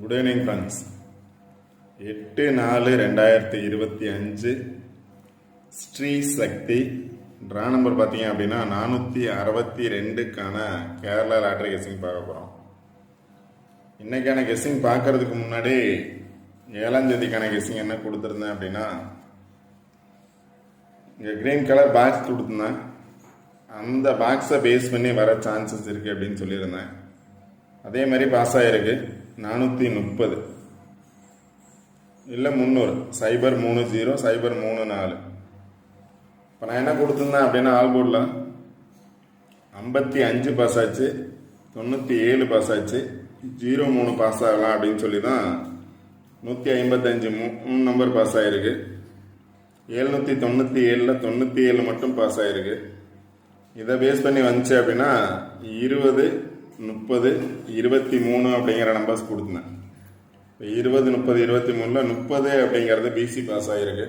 Good evening friends எட்டு நாலு ரெண்டாயிரத்தி இருபத்தி அஞ்சு ஸ்ரீ சக்தி. ட்ரா நம்பர் பார்த்தீங்க அப்படின்னா நானூற்றி அறுபத்தி ரெண்டுக்கான கேரளா லாட்ரி கெஸ்ஸிங் பார்க்க போகிறோம் இன்றைக்கான கெஸ்ஸிங் பார்க்கறதுக்கு முன்னாடி ஏழாம் தேதிக்கான கெஸ்ஸிங் என்ன கொடுத்துருந்தேன் அப்படின்னா இங்கே க்ரீன் கலர் பாக்ஸ் கொடுத்துருந்தேன். அந்த பாக்ஸை பேஸ் பண்ணி வர சான்சஸ் இருக்குது அப்படின்னு சொல்லியிருந்தேன். அதே மாதிரி பாஸ் ஆகிருக்கு நானூற்றி முப்பது. இல்லை முந்நூறு. சைபர் மூணு ஜீரோ சைபர் மூணு நாலு. இப்போ நான் என்ன கொடுத்துருந்தேன் அப்படின்னா ஆல்போர்டில் ஐம்பத்தி அஞ்சு பாஸ் ஆச்சு தொண்ணூற்றி ஏழு பாஸ் ஆச்சு ஜீரோ மூணு பாஸ் ஆகலாம் அப்படின்னு சொல்லி தான் நூற்றி ஐம்பத்தஞ்சு மூணு நம்பர் பாஸ் ஆகிருக்கு எழுநூற்றி தொண்ணூற்றி ஏழில் தொண்ணூற்றி ஏழு மட்டும் பாஸ் ஆகிருக்கு இதை பேஸ் பண்ணி வந்துச்சு அப்படின்னா இருபது முப்பது இருபத்தி மூணு அப்படிங்கிற நம்பர்ஸ் கொடுத்துனேன் இப்போ இருபது முப்பது இருபத்தி மூணில் முப்பது அப்படிங்கிறது பிசி பாஸ் ஆகிருக்கு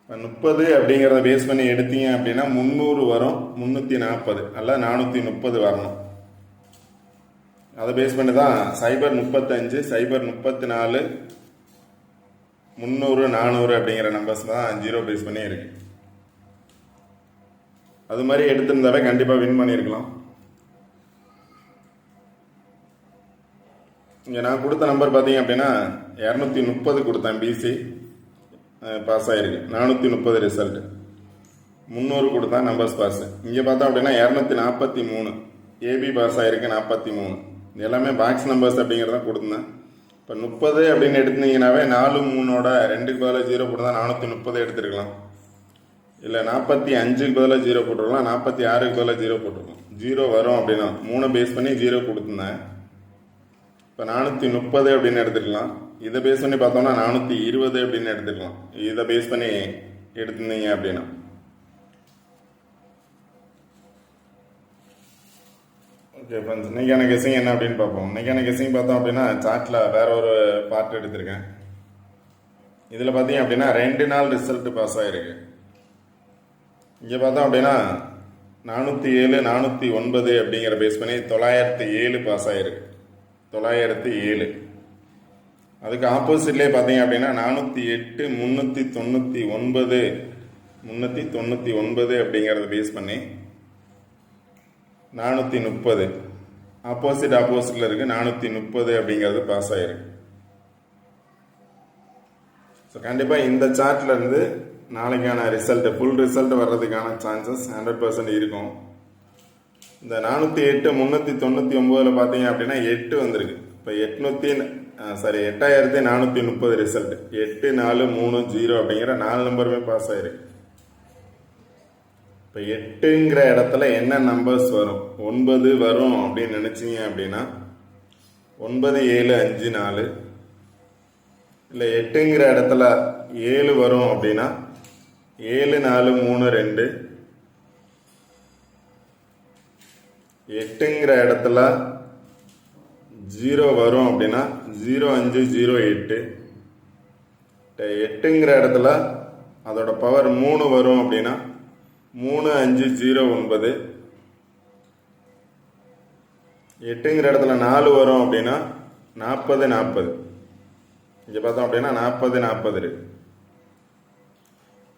இப்போ முப்பது அப்படிங்கிறத பேஸ் பண்ணி எடுத்தீங்க அப்படின்னா முந்நூறு வரும் முந்நூற்றி நாற்பது அல்ல நானூற்றி முப்பது வரணும். அதை பேஸ் பண்ணி தான் சைபர் முப்பத்தஞ்சு சைபர் முப்பத்தி நாலு முந்நூறு நானூறு அப்படிங்கிற நம்பர்ஸ் தான் ஜீரோ பேஸ் பண்ணி இருக்கு. அது மாதிரி எடுத்திருந்தாவே கண்டிப்பாக வின் பண்ணியிருக்கலாம். இங்கே நான் கொடுத்த நம்பர் பார்த்தீங்க அப்படின்னா இரநூத்தி முப்பது கொடுத்தேன் பிசி பாஸ் ஆகிருக்கு நானூற்றி முப்பது ரிசல்ட்டு முந்நூறு கொடுத்தா நம்பர்ஸ் பாஸ் இங்கே பார்த்தோம் அப்படின்னா இரநூத்தி நாற்பத்தி மூணு. ஏபி பாஸ் ஆகிருக்கு நாற்பத்தி மூணு. இது எல்லாமே பாக்ஸ் நம்பர்ஸ் அப்படிங்கிறத கொடுத்துருந்தேன் இப்போ முப்பது அப்படின்னு எடுத்துனீங்கன்னாவே நாலு மூணோட ரெண்டுக்கு பதிலாக ஜீரோ போட்டு நானூற்றி முப்பது எடுத்துருக்கலாம். இல்லை நாற்பத்தி அஞ்சுக்கு பதிலாக ஜீரோ போட்டிருக்கலாம் நாற்பத்தி ஆறுக்கு பதிலாக ஜீரோ போட்டிருக்கலாம். ஜீரோ வரும் அப்படின்னா மூணை பேஸ் பண்ணி ஜீரோ கொடுத்துருந்தேன். இப்போ நானூற்றி முப்பது அப்படின்னு எடுத்துக்கலாம். இதை பேஸ் பண்ணி பார்த்தோம்னா நானூற்றி இருபது அப்படின்னு எடுத்துக்கலாம். இதை பேஸ் பண்ணி எடுத்திருந்தீங்க அப்படின்னா. ஓகே ஃப்ரெண்ட்ஸ் இன்றைக்கான கெஸிங் என்ன அப்படின்னு பார்ப்போம். இன்றைக்கான கெஸிங் பார்த்தோம் அப்படின்னா சார்ட்டில் வேற ஒரு பார்ட் எடுத்திருக்கேன். இதில் பார்த்தீங்க அப்படின்னா ரெண்டு நாள் ரிசல்ட்டு பாஸ் ஆகிருக்கு இங்கே பார்த்தோம் அப்படின்னா நானூற்றி ஏழு நானூற்றி ஒன்பது அப்படிங்கிற பேஸ் பண்ணி தொள்ளாயிரத்தி ஏழு பாஸ் ஆகிருக்கு தொள்ளாயிரத்தி ஏழு. அதுக்கு ஆப்போசிட்லேயே பார்த்தீங்க அப்படின்னா நானூற்றி எட்டு முந்நூற்றி தொண்ணூற்றி ஒன்பது முந்நூற்றி தொண்ணூற்றி ஒன்பது அப்படிங்கிறத பேஸ் பண்ணி நானூற்றி முப்பது. ஆப்போசிட் ஆப்போசிட்டில் இருக்குது நானூற்றி முப்பது அப்படிங்கிறது பாஸ் ஆகிருக்கு ஸோ கண்டிப்பாக இந்த சார்ட்லேருந்து நாளைக்கான ரிசல்ட்டு ஃபுல் ரிசல்ட் வர்றதுக்கான சான்சஸ் ஹண்ட்ரட் பர்சன்ட் இருக்கும். இந்த நானூற்றி எட்டு முந்நூற்றி தொண்ணூற்றி ஒம்போதில் பார்த்தீங்க அப்படின்னா எட்டு வந்திருக்கு. இப்போ எட்நூற்றி சாரி எட்டாயிரத்தி நானூற்றி முப்பது ரிசல்ட் எட்டு நாலு மூணு ஜீரோ அப்படிங்கிற நாலு நம்பருமே பாஸ் ஆயிருக்கு. இப்போ எட்டுங்கிற இடத்துல என்ன நம்பர்ஸ் வரும்? ஒன்பது வரும் அப்படின்னு நினச்சிங்க அப்படின்னா ஒன்பது ஏழு அஞ்சு நாலு. இல்லை எட்டுங்கிற இடத்துல ஏழு வரும் அப்படின்னா ஏழு நாலு மூணு ரெண்டு. எட்டுங்கிற இடத்துல ஜீரோ வரும் அப்படின்னா ஜீரோ அஞ்சு ஜீரோ எட்டு. எட்டுங்கிற இடத்துல அதோட பவர் மூணு வரும் அப்படின்னா மூணு அஞ்சு ஜீரோ ஒன்பது. எட்டுங்கிற இடத்துல நாலு வரும் அப்படின்னா நாற்பது நாற்பது. இங்கே பார்த்தோம் அப்படின்னா நாற்பது நாற்பது இருக்கு.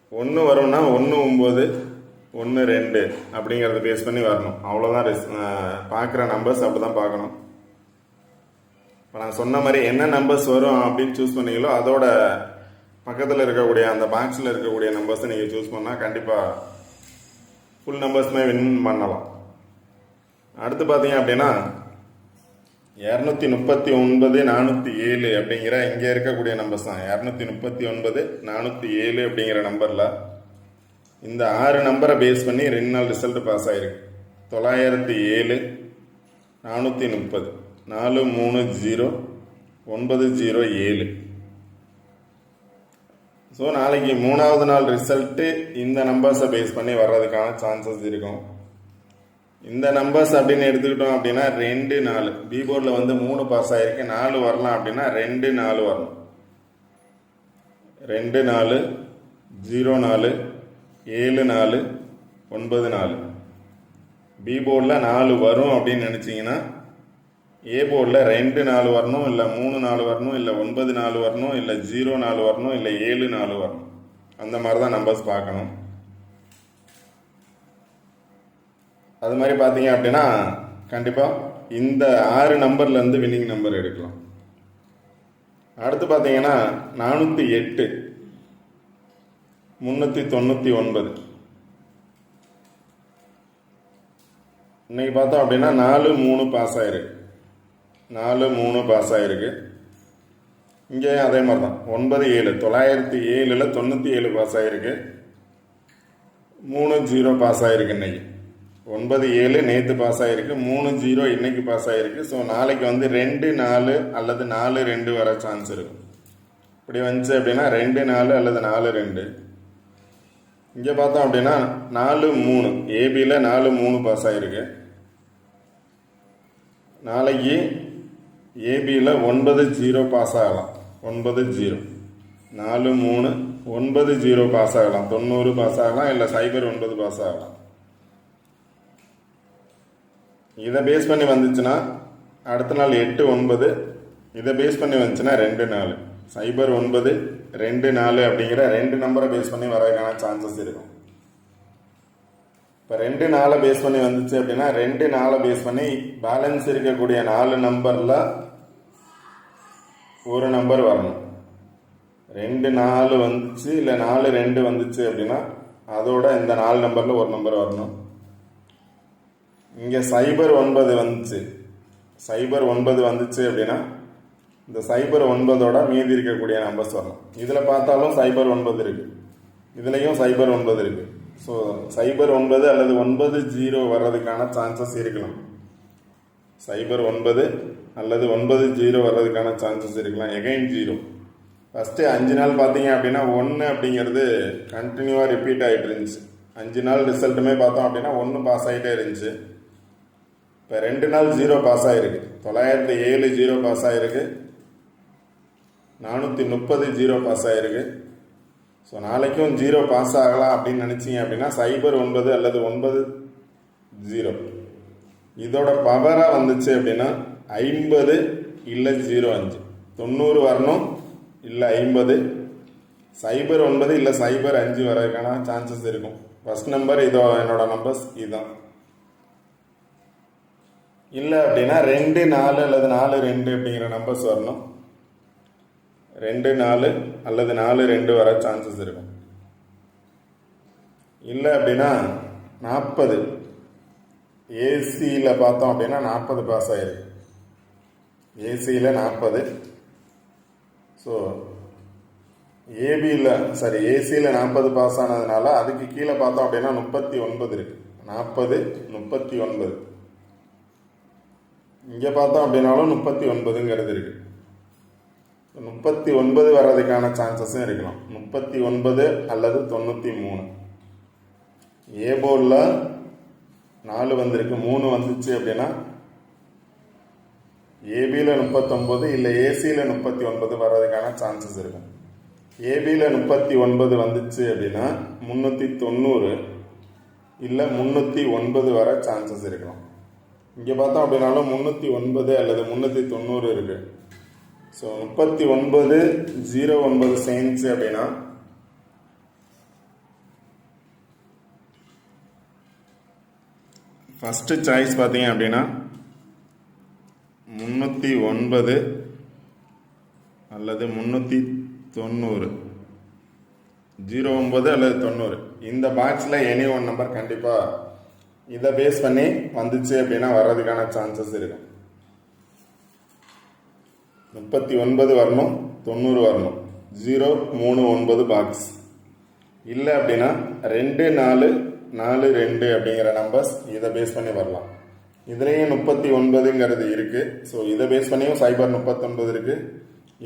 ஒன்று வரும்னா ஒன்று ஒம்பது ஒன்று ரெண்டு அப்படிங்கிறத பேஸ் பண்ணி வரணும். அவ்வளோதான் ரிஸ் பார்க்குற நம்பர்ஸ் அப்படி தான் பார்க்கணும். இப்போ நான் சொன்ன மாதிரி என்ன நம்பர்ஸ் வரும் அப்படின்னு சூஸ் பண்ணீங்களோ அதோட பக்கத்தில் இருக்கக்கூடிய அந்த பாக்ஸில் இருக்கக்கூடிய நம்பர்ஸை நீங்கள் சூஸ் பண்ணால் கண்டிப்பாக ஃபுல் நம்பர்ஸுமே வின் பண்ணலாம். அடுத்து பார்த்தீங்க அப்படின்னா இரநூத்தி முப்பத்தி ஒன்பது நானூற்றி ஏழு அப்படிங்கிற இங்கே இருக்கக்கூடிய நம்பர்ஸ் தான். இரநூத்தி முப்பத்தி ஒன்பது நானூற்றி ஏழு அப்படிங்கிற நம்பரில் இந்த ஆறு நம்பரை பேஸ் பண்ணி ரெண்டு நாள் ரிசல்ட் பாஸ் ஆகிருக்கு தொள்ளாயிரத்தி ஏழு நானூற்றி முப்பது நாலு மூணு ஜீரோ ஒன்பது ஜீரோ ஏழு. ஸோ நாளைக்கு மூணாவது நாள் ரிசல்ட்டு இந்த நம்பர்ஸை பேஸ் பண்ணி வர்றதுக்கான சான்சஸ் இருக்கும். இந்த நம்பர்ஸ் அப்படின்னு எடுத்துக்கிட்டோம் அப்படின்னா ரெண்டு நாலு. பி போர்டில் வந்து மூணு பாஸ் ஆகிருக்கு நாலு வரலாம் அப்படின்னா ரெண்டு நாலு வரணும். ரெண்டு நாலு ஜீரோ நாலு ஏழு நாலு ஒன்பது நாலு. பி போர்டில் நாலு வரும் அப்படின்னு நினச்சிங்கன்னா ஏ போர்டில் ரெண்டு நாலு வரணும் இல்லை மூணு நாலு வரணும் இல்லை ஒன்பது நாலு வரணும் இல்லை ஜீரோ நாலு வரணும் இல்லை ஏழு நாலு வரணும். அந்த மாதிரி தான் நம்பர்ஸ் பார்க்கணும். அது மாதிரி பார்த்தீங்க அப்படின்னா கண்டிப்பாக இந்த ஆறு நம்பர்லேருந்து வின்னிங் நம்பர் எடுக்கலாம். அடுத்து பார்த்தீங்கன்னா நானூற்றி எட்டு. முந்நூற்றி தொண்ணூற்றி ஒன்பது. இன்றைக்கி பார்த்தோம் அப்படின்னா நாலு மூணு பாஸ் ஆயிருக்கு. நாலு மூணு பாஸ் ஆயிருக்கு. இங்கேயும் அதே மாதிரி தான் ஒன்பது ஏழு. தொள்ளாயிரத்தி ஏழில் தொண்ணூற்றி ஏழு பாஸ் ஆயிருக்கு. மூணு ஜீரோ பாஸ் ஆயிருக்கு இன்னைக்கு. ஒன்பது ஏழு நேற்று பாஸ் ஆகிருக்கு மூணு ஜீரோ இன்றைக்கி பாஸ் ஆகிருக்கு ஸோ நாளைக்கு வந்து ரெண்டு நாலு அல்லது நாலு ரெண்டு வர சான்ஸ் இருக்கும். இப்படி வந்துச்சு அப்படின்னா ரெண்டு நாலு அல்லது நாலு ரெண்டு. இங்கே பார்த்தோம் அப்படின்னா நாலு மூணு. ஏபியில் நாலு மூணு பாஸ் ஆகிருக்கு நாளைக்கு ஏபியில் ஒன்பது ஜீரோ பாஸ் ஆகலாம். ஒன்பது ஜீரோ நாலு மூணு ஒன்பது ஜீரோ பாஸ் ஆகலாம். தொண்ணூறு பாஸ் ஆகலாம் இல்லை சைபர் ஒன்பது பாஸ் ஆகலாம். இதை பேஸ் பண்ணி வந்துச்சுன்னா அடுத்த நாள் எட்டு ஒன்பது. இதை பேஸ் பண்ணி வந்துச்சுன்னா ரெண்டு நாலு. சைபர் ஒன்பது ரெண்டு நாலு அப்படிங்கிற ரெண்டு நம்பரை பேஸ் பண்ணி வரதுக்கான சான்சஸ் இருக்கும். இப்போ ரெண்டு நாளை பேஸ் பண்ணி வந்துச்சு அப்படின்னா ரெண்டு நாளை பேஸ் பண்ணி பேலன்ஸ் இருக்கக்கூடிய நாலு நம்பரில் ஒரு நம்பர் வரணும். ரெண்டு நாலு வந்துச்சு இல்லை நாலு ரெண்டு வந்துச்சு அப்படின்னா அதோட இந்த நாலு நம்பரில் ஒரு நம்பர் வரணும். இங்கே சைபர் ஒன்பது வந்துச்சு. சைபர் ஒன்பது வந்துச்சு அப்படின்னா இந்த சைபர் ஒன்பதோட மீதி இருக்கக்கூடிய நம்பர்ஸ் வரலாம். இதில் பார்த்தாலும் சைபர் ஒன்பது இருக்குது இதுலேயும் சைபர் ஒன்பது இருக்குது ஸோ சைபர் ஒன்பது அல்லது ஒன்பது ஜீரோ வர்றதுக்கான சான்சஸ் இருக்கலாம். சைபர் ஒன்பது அல்லது ஒன்பது ஜீரோ வர்றதுக்கான சான்சஸ் இருக்கலாம். எகைன் ஜீரோ ஃபஸ்ட்டு அஞ்சு நாள் பார்த்தீங்க அப்படின்னா ஒன்று அப்படிங்கிறது கண்டினியூவாக ரிப்பீட் ஆகிட்டு இருந்துச்சு. அஞ்சு நாள் ரிசல்ட்டுமே பார்த்தோம் அப்படின்னா ஒன்று பாஸ் ஆகிட்டே இருந்துச்சு. இப்போ ரெண்டு நாள் ஜீரோ பாஸ் ஆகிருக்கு தொள்ளாயிரத்து ஏழு ஜீரோ பாஸ் ஆகிருக்கு நானூற்றி முப்பது ஜீரோ பாஸ் ஆகிருக்கு ஸோ நாளைக்கும் ஜீரோ பாஸ் ஆகலாம் அப்படின்னு நினச்சிங்க அப்படின்னா சைபர் ஒன்பது அல்லது ஒன்பது ஜீரோ. இதோட பவராக வந்துச்சு அப்படின்னா ஐம்பது இல்லை ஜீரோ அஞ்சு. தொண்ணூறு வரணும் இல்லை ஐம்பது. சைபர் ஒன்பது இல்லை சைபர் அஞ்சு வரதுக்கான சான்சஸ் இருக்கும். ஃபர்ஸ்ட் நம்பர் இதோ என்னோட நம்பர்ஸ் இதுதான் இல்லை அப்படின்னா ரெண்டு நாலு அல்லது நாலு ரெண்டு அப்படிங்கிற நம்பர்ஸ் வரணும். ரெண்டு நாலு அல்லது நாலு ரெண்டு வர சான்சஸ் இருக்கும். இல்லை அப்படின்னா நாற்பது ஏசியில் பார்த்தோம் அப்படின்னா நாற்பது பாஸ் ஆயிருக்கு. ஏசியில் நாற்பது ஸோ ஏபியில் சாரி ஏசியில் நாற்பது பாஸ் ஆனதுனால அதுக்கு கீழே பார்த்தோம் அப்படின்னா முப்பத்தி ஒன்பது இருக்கு. நாற்பது முப்பத்தி ஒன்பது. இங்கே பார்த்தோம் அப்படின்னாலும் முப்பத்தி ஒன்பதுங்கிறது இருக்குது முப்பத்தி ஒன்பது வர்றதுக்கான சான்சஸும் இருக்கலாம். முப்பத்தி ஒன்பது அல்லது தொண்ணூற்றி மூணு. ஏ நாலு வந்திருக்கு மூணு வந்துச்சு அப்படின்னா ஏபியில் முப்பத்தொம்பது இல்லை ஏசியில் முப்பத்தி ஒன்பது வர்றதுக்கான சான்சஸ் இருக்கும். ஏபியில் முப்பத்தி ஒன்பது வந்துச்சு அப்படின்னா முந்நூற்றி தொண்ணூறு இல்லை முந்நூற்றி ஒன்பது வர சான்சஸ் இருக்கலாம். இங்கே பார்த்தோம் அப்படின்னாலும் முந்நூற்றி ஒன்பது அல்லது முந்நூற்றி தொண்ணூறு இருக்கு. ஸோ முப்பத்தி ஒன்பது ஜீரோ ஒன்பது சேர்ந்துச்சு அப்படின்னா ஃபஸ்ட்டு சாய்ஸ் பார்த்தீங்க அப்படின்னா முந்நூற்றி ஒன்பது அல்லது முந்நூற்றி தொண்ணூறு. ஜீரோ ஒம்பது அல்லது தொண்ணூறு. இந்த பாக்ஸில் எனி ஒன் நம்பர் கண்டிப்பாக இதை பேஸ் பண்ணி வந்துச்சு அப்படின்னா வர்றதுக்கான சான்சஸ் இருக்கும் முப்பத்தி ஒன்பது வரணும் தொண்ணூறு வரணும். ஜீரோ மூணு ஒன்பது பாக்ஸ் இல்லை அப்படின்னா ரெண்டு நாலு நாலு ரெண்டு அப்படிங்கிற நம்பர்ஸ் இதை பேஸ் பண்ணி வரலாம். இதுலேயும் முப்பத்தி ஒன்பதுங்கிறது இருக்குது ஸோ இதை பேஸ் பண்ணியும் சைபர் முப்பத்தொன்பது இருக்குது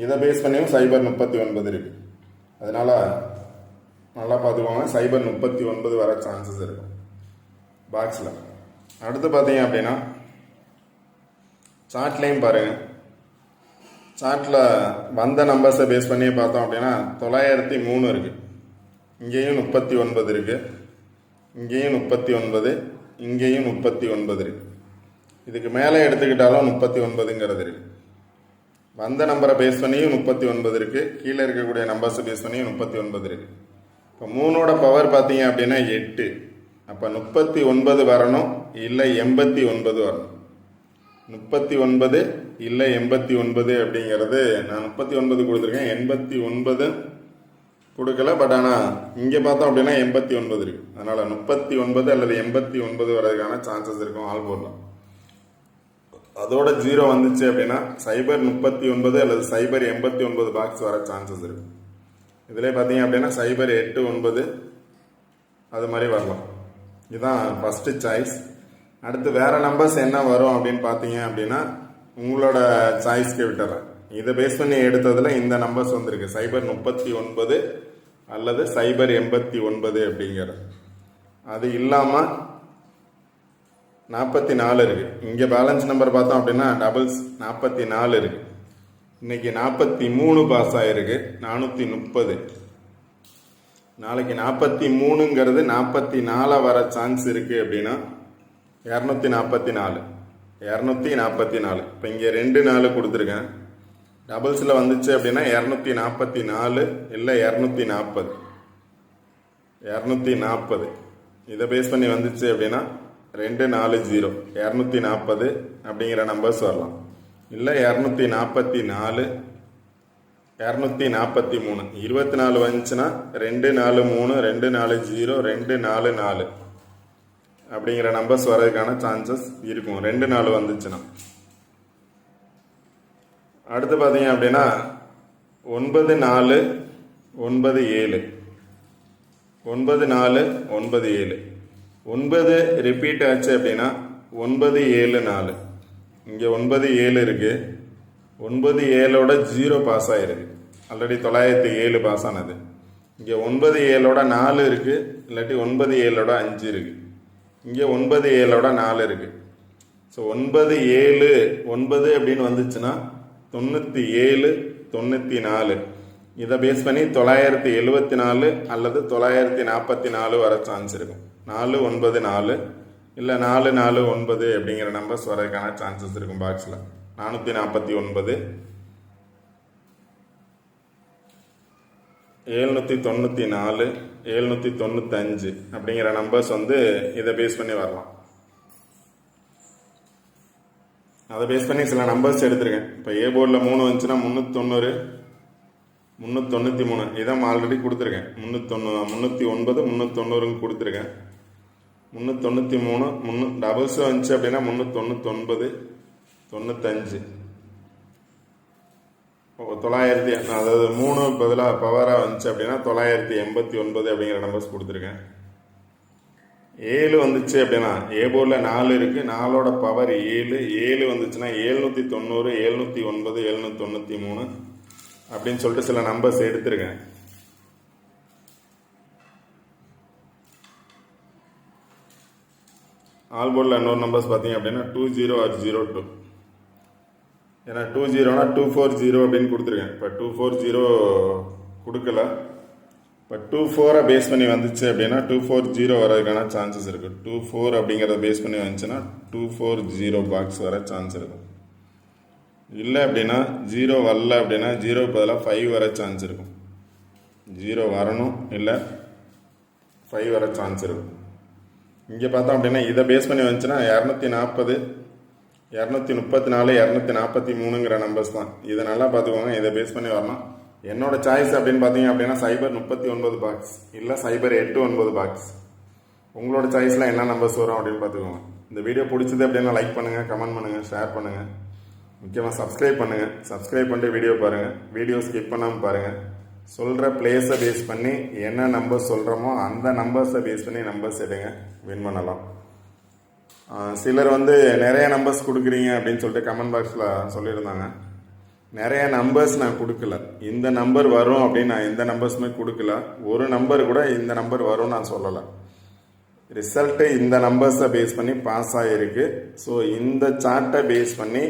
இதை பேஸ் பண்ணியும் சைபர் முப்பத்தி ஒன்பது இருக்குது அதனால் நல்லா பார்த்துக்கோங்க சைபர் முப்பத்தி ஒன்பது வர சான்சஸ் இருக்கும். பாக்ஸில் அடுத்து பார்த்தீங்க அப்படின்னா சார்ட்லேயும் பாருங்கள் சார்ட்டில் வந்த நம்பர்ஸை பேஸ் பண்ணி பார்த்தோம் அப்படின்னா தொள்ளாயிரத்தி மூணு இருக்குது இங்கேயும் முப்பத்தி ஒன்பது இருக்குது இங்கேயும் முப்பத்தி ஒன்பது இங்கேயும் முப்பத்தி ஒன்பது இருக்குது இதுக்கு மேலே எடுத்துக்கிட்டாலும் முப்பத்தி ஒன்பதுங்கிறது இருக்குது வந்த நம்பரை பேஸ் பண்ணியும் முப்பத்தி ஒன்பது இருக்கு. கீழே இருக்கக்கூடிய நம்பர்ஸை பேஸ் பண்ணியும் முப்பத்தி ஒன்பது இருக்குது இப்போ மூணோட பவர் பார்த்தீங்க அப்படின்னா எட்டு. அப்போ முப்பத்தி ஒன்பது வரணும் இல்லை எண்பத்தி ஒன்பது வரணும். முப்பத்தி ஒன்பது இல்லை எண்பத்தி ஒன்பது அப்படிங்கிறது நான் முப்பத்தி ஒன்பது கொடுத்துருக்கேன். எண்பத்தி ஒன்பது கொடுக்கல பட் ஆனால் இங்கே பார்த்தோம் அப்படின்னா எண்பத்தி ஒன்பது இருக்கு. அதனால் முப்பத்தி ஒன்பது அல்லது எண்பத்தி ஒன்பது வர்றதுக்கான சான்சஸ் இருக்கும் ஆல் போர்டில் அதோட ஜீரோ வந்துச்சு அப்படின்னா சைபர் முப்பத்தி ஒன்பது அல்லது சைபர் எண்பத்தி ஒன்பது பாக்ஸ் வர சான்சஸ் இருக்கு. இதில் பார்த்தீங்க அப்படின்னா சைபர் எட்டு ஒன்பது அது மாதிரி வரலாம். இதுதான் ஃபஸ்ட்டு சாய்ஸ் அடுத்து வேறு நம்பர்ஸ் என்ன வரும் அப்படின்னு பார்த்தீங்க அப்படின்னா உங்களோட சாய்ஸ்க்கு விட்டுறேன். இதை பேஸ் பண்ணி எடுத்ததில் இந்த நம்பர்ஸ் வந்திருக்கு. சைபர் முப்பத்தி ஒன்பது அல்லது சைபர் எண்பத்தி ஒன்பது அப்படிங்கிற. அது இல்லாமல் நாற்பத்தி நாலு இருக்குது இங்கே பேலன்ஸ் நம்பர் பார்த்தோம் அப்படின்னா டபுள்ஸ் நாற்பத்தி நாலு இருக்குது இன்னைக்கு நாற்பத்தி மூணு பாஸ் ஆகிருக்கு நானூற்றி முப்பது. நாளைக்கு நாற்பத்தி மூணுங்கிறது நாற்பத்தி நாலாக வர சான்ஸ் இருக்குது அப்படின்னா இரநூத்தி நாற்பத்தி நாலு. இரநூத்தி நாற்பத்தி நாலு. இப்போ இங்கே ரெண்டு நாலு கொடுத்துருக்கேன். டபுள்ஸில் வந்துச்சு அப்படின்னா இரநூத்தி நாற்பத்தி நாலு இல்லை இரநூத்தி நாற்பது. இரநூத்தி நாற்பது. இதை பேஸ் பண்ணி வந்துச்சு அப்படின்னா ரெண்டு நாலு ஜீரோ. இரநூத்தி நாற்பது அப்படிங்கிற நம்பர்ஸ் வரலாம். இல்லை இரநூத்தி நாற்பத்தி நாலு இரநூத்தி நாற்பத்தி மூணு. இருபத்தி நாலு வந்துச்சுன்னா ரெண்டு நாலு மூணு ரெண்டு நாலு ஜீரோ ரெண்டு நாலு நாலு. அப்படிங்கிற நம்பர்ஸ் வரதுக்கான சான்சஸ் இருக்கும். ரெண்டு நாள் வந்துச்சுன்னா. அடுத்து பார்த்தீங்க அப்படின்னா ஒன்பது நாலு ஒன்பது ஏழு. ஒன்பது நாலு ஒன்பது ஏழு. ஒன்பது ரிப்பீட் ஆச்சு அப்படின்னா ஒன்பது ஏழு நாலு. இங்கே ஒன்பது ஏழு இருக்குது ஒன்பது ஏழோட ஜீரோ பாஸ் ஆகிருக்கு ஆல்ரெடி தொள்ளாயிரத்தி ஏழு பாஸ் ஆனது. இங்கே ஒன்பது ஏழோட நாலு இருக்குது இல்லாட்டி ஒன்பது ஏழோட அஞ்சு இருக்குது இங்கே ஒன்பது ஏழோட நாலு இருக்குது ஸோ ஒன்பது ஏழு ஒன்பது அப்படின்னு வந்துச்சுன்னா தொண்ணூற்றி ஏழு தொண்ணூற்றி நாலு. இதை பேஸ் பண்ணி தொள்ளாயிரத்தி எழுபத்தி நாலு அல்லது தொள்ளாயிரத்தி நாற்பத்தி நாலு வர சான்ஸ் இருக்கும். நாலு ஒன்பது நாலு. இல்லை நாலு நாலு ஒன்பது அப்படிங்கிற நம்பர்ஸ் வரதுக்கான சான்சஸ் இருக்கும் பாக்ஸில் நானூற்றி நாற்பத்தி ஒன்பது. ஏழ்நூற்றி தொண்ணூற்றி நாலு ஏழ்நூற்றி தொண்ணூத்தஞ்சு அப்படிங்கிற நம்பர்ஸ் வந்து இதை பேஸ் பண்ணி வரலாம். அதை பேஸ் பண்ணி சில நம்பர்ஸ் எடுத்திருக்கேன். இப்போ ஏ போர்டில் மூணு வந்துச்சுன்னா முந்நூற்றி தொண்ணூறு முந்நூற்றி தொண்ணூற்றி மூணு இதான் ஆல்ரெடி கொடுத்துருக்கேன் முந்நூற்றொன்று முந்நூற்றி ஒன்பது முந்நூற்றொண்ணூறுன்னு கொடுத்துருக்கேன். முந்நூற்றி தொண்ணூற்றி மூணு முந்நூ டபுள்ஸ் வந்துச்சு அப்படின்னா முந்நூற்றி தொண்ணூத்தொன்பது தொண்ணூத்தஞ்சு. தொள்ளாயிரத்தி அதாவது மூணு பதிலாக பவராக வந்துச்சு அப்படின்னா தொள்ளாயிரத்தி எண்பத்தி ஒன்பது அப்படிங்கிற நம்பர்ஸ் கொடுத்துருக்கேன். ஏழு வந்துச்சு அப்படின்னா ஏ போர்டில் நாலு இருக்குது நாலோட பவர் ஏழு ஏழு வந்துச்சுன்னா ஏழ்நூற்றி தொண்ணூறு ஏழ்நூற்றி ஒன்பது எழுநூற்றி தொண்ணூற்றி மூணு அப்படின்னு சொல்லிட்டு சில நம்பர்ஸ் எடுத்திருக்கேன். ஆல்போர்டில் இன்னொரு நம்பர்ஸ் பார்த்தீங்க அப்படின்னா two zero or zero two ஏன்னா டூ ஜீரோனா டூ ஃபோர் ஜீரோ அப்படின்னு கொடுத்துருக்கேன். இப்போ டூ ஃபோர் ஜீரோ கொடுக்கல. இப்போ டூ ஃபோரை பேஸ் பண்ணி வந்துச்சு அப்படின்னா டூ ஃபோர் ஜீரோ வரதுக்கான சான்சஸ் இருக்குது டூ ஃபோர் அப்படிங்கிறத பேஸ் பண்ணி வந்துச்சுன்னா டூ ஃபோர் ஜீரோ பாக்ஸ் வர சான்ஸ் இருக்கும். இல்லை அப்படின்னா ஜீரோ வரல அப்படின்னா ஜீரோ பதிலாக ஃபைவ் வர சான்ஸ் இருக்கும். ஜீரோ வரணும் இல்லை ஃபைவ் வர சான்ஸ் இருக்கும். இங்கே பார்த்தோம் அப்படின்னா இதை பேஸ் பண்ணி வந்துச்சுன்னா இரநூத்தி நாற்பது இரநூத்தி முப்பத்தி நாலு இரநூத்தி நாற்பத்தி மூணுங்கிற நம்பர்ஸ் தான். இதை நல்லா பார்த்துக்கோங்க இதை பேஸ் பண்ணி வரணும். என்னோட சாய்ஸ் அப்படின்னு பார்த்தீங்க அப்படின்னா சைபர் முப்பத்தி ஒன்பது பாக்ஸ் இல்லை சைபர் எட்டு ஒன்பது பாக்ஸ் உங்களோட சாய்ஸில் என்ன நம்பர்ஸ் வரும் அப்படின்னு பார்த்துக்கோங்க. இந்த வீடியோ பிடிச்சது அப்படின்னா லைக் பண்ணுங்கள் கமெண்ட் பண்ணுங்கள் ஷேர் பண்ணுங்கள் முக்கியமாக சப்ஸ்கிரைப் பண்ணுங்கள் சப்ஸ்கிரைப் பண்ணிட்டு வீடியோ பாருங்கள் வீடியோ ஸ்கிப் பண்ணாமல் பாருங்கள் சொல்கிற பிளேஸை பேஸ் பண்ணி என்ன நம்பர்ஸ் சொல்கிறோமோ அந்த நம்பர்ஸை பேஸ் பண்ணி நம்பர்ஸ் எடுங்க. வின் பண்ணலாம். சிலர் வந்து நிறைய நம்பர்ஸ் கொடுக்குறீங்க அப்படின்னு சொல்லிட்டு கமெண்ட் பாக்ஸில் சொல்லியிருந்தாங்க. நிறைய நம்பர்ஸ் நான் கொடுக்கல. இந்த நம்பர் வரும் அப்படின்னு நான் எந்த நம்பர்ஸுமே கொடுக்கல. ஒரு நம்பர் கூட இந்த நம்பர் வரும்னு நான் சொல்லலை. ரிசல்ட்டு இந்த நம்பர்ஸை பேஸ் பண்ணி பாஸ் ஆகிருக்கு ஸோ இந்த சார்ட்டை பேஸ் பண்ணி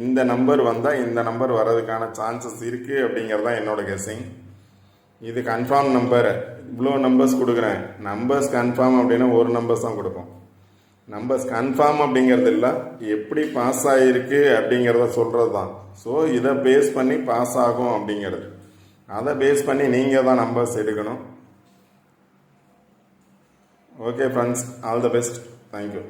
இந்த நம்பர் வந்தால் இந்த நம்பர் வர்றதுக்கான சான்சஸ் இருக்குது அப்படிங்கிறது தான் என்னோட கெஸ்ஸிங் இது கன்ஃபார்ம் நம்பர் இவ்வளோ நம்பர்ஸ் கொடுக்குறேன். நம்பர்ஸ் கன்ஃபார்ம் அப்படின்னா ஒரு நம்பர்ஸ் தான் கொடுப்போம். நம்பர்ஸ் கன்ஃபார்ம் அப்படிங்கிறது இல்லை. எப்படி பாஸ் ஆகிருக்கு அப்படிங்கிறத சொல்கிறது தான் ஸோ இதை பேஸ் பண்ணி பாஸ் ஆகும் அப்படிங்கிறது. அதை பேஸ் பண்ணி நீங்கள் தான் நம்பர்ஸ் எடுக்கணும். Okay friends all the best thank you